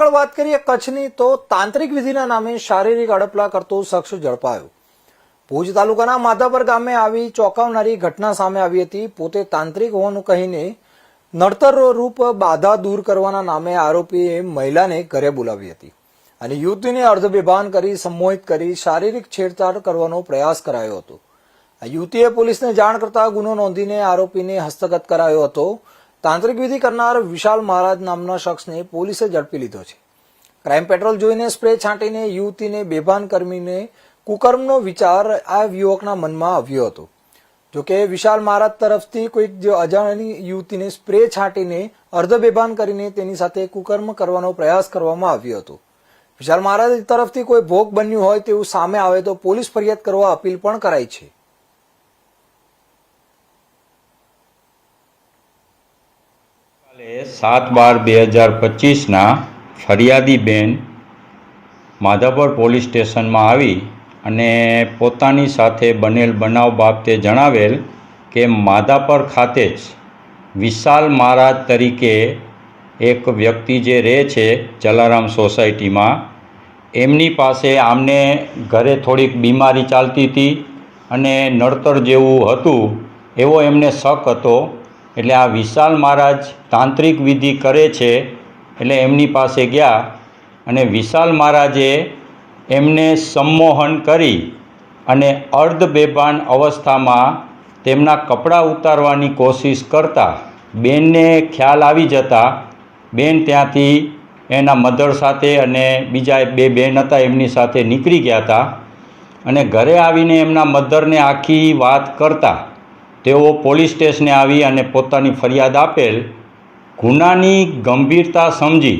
આગળ વાત કરીએ કચ્છની, તો તાંત્રિક વિધિના નામે શારીરિક અડપલા કરતો શખ્સ ઝડપાયો. ભુજ તાલુકાના માધાપર ગામે આવી ચોંકાવનારી ઘટના સામે આવી હતી. પોતે તાંત્રિક હોવાનું કહીને નડતર રૂપ બાધા દૂર કરવાના નામે આરોપીએ મહિલાને ઘરે બોલાવી હતી અને યુવતીને અર્ધબેભાન કરી, સંમોહિત કરી શારીરિક છેડછાડ કરવાનો પ્રયાસ કરાયો હતો. યુવતીએ પોલીસને જાણ કરતા ગુનો નોંધીને આરોપીને હસ્તગત કરાયો હતો. તાંત્રિક વિધિ કરનાર વિશાલ મહારાજ નામના શખ્સને પોલીસે ઝડપી લીધો છે. ક્રાઇમ પેટ્રોલ જોઈને સ્પ્રે છાંટીને યુવતીને બેભાન કરમીને કુકર્મનો વિચાર આ યુવકના મનમાં આવ્યો હતો. જોકે વિશાલ મહારાજ તરફથી કોઈક જે અજાણી યુવતીને સ્પ્રે છાંટીને અર્ધ બેભાન કરીને તેની સાથે કુકર્મ કરવાનો પ્રયાસ કરવામાં આવ્યો હતો. વિશાલ મહારાજ તરફથી કોઈ ભોગ બન્યું હોય તેવું સામે આવે તો પોલીસ ફરિયાદ કરવા અપીલ પણ કરાઈ છે. સાત બાર બે હજાર પચીસના ફરિયાદી બેન માધાપર પોલીસ સ્ટેશનમાં આવી અને પોતાની સાથે બનેલ બનાવ બાબતે જણાવેલ કે માધાપર ખાતે જ વિશાલ મહારાજ તરીકે એક વ્યક્તિ જે રહે છે જલારામ સોસાયટીમાં, એમની પાસે આમને ઘરે થોડીક બીમારી ચાલતી હતી અને નડતર જેવું હતું, એવો એમને શક હતો એટલે આ વિશાલ મહારાજ તાંત્રિક વિધિ કરે છે, એટલે એમની પાસે ગયા અને વિશાલ મહારાજે એમને સંમોહન કરી અને અર્ધ બેભાન અવસ્થામાં તેમના કપડાં ઉતારવાની કોશિશ કરતા બેનને ખ્યાલ આવી જતા બેન ત્યાંથી એના મધર સાથે અને બીજા બે બેન હતા એમની સાથે નીકળી ગયા હતા અને ઘરે આવીને એમના મધરને આખી વાત કરતા તેઓ પોલીસ સ્ટેશને આવી અને પોતાની ફરિયાદ આપેલ ગુનાની ગંભીરતા સમજી